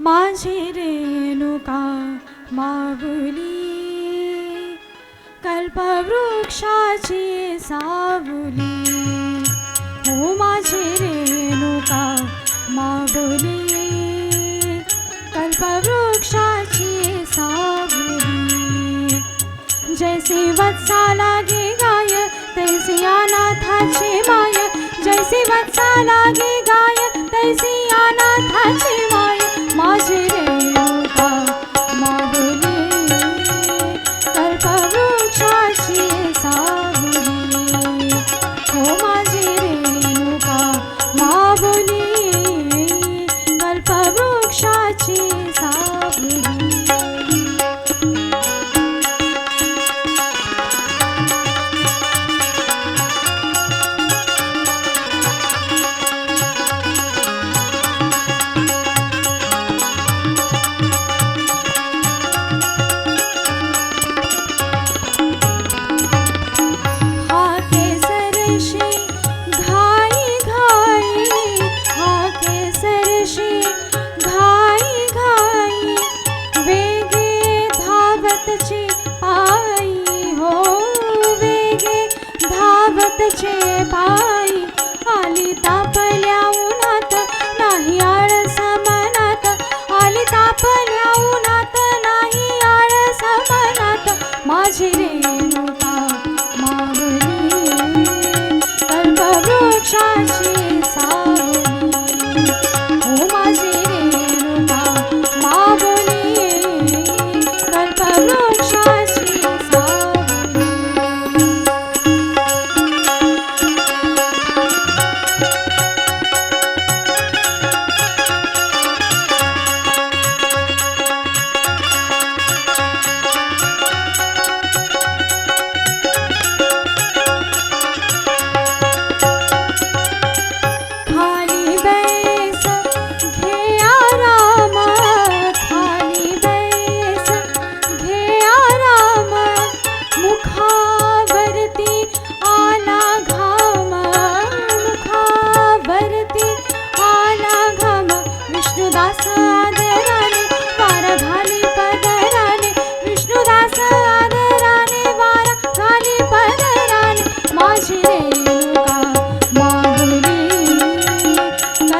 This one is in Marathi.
माझे रेणुका मागुली कल्पवृक्षाची सावली. हो माझी रेणुका मागुली कल्पवृक्षाची सावली. जैसे वत्सा लागे गाय तैसी अनाथाची माय. जैसे वत्सा लागे गाय तैसी अनाथाची chepa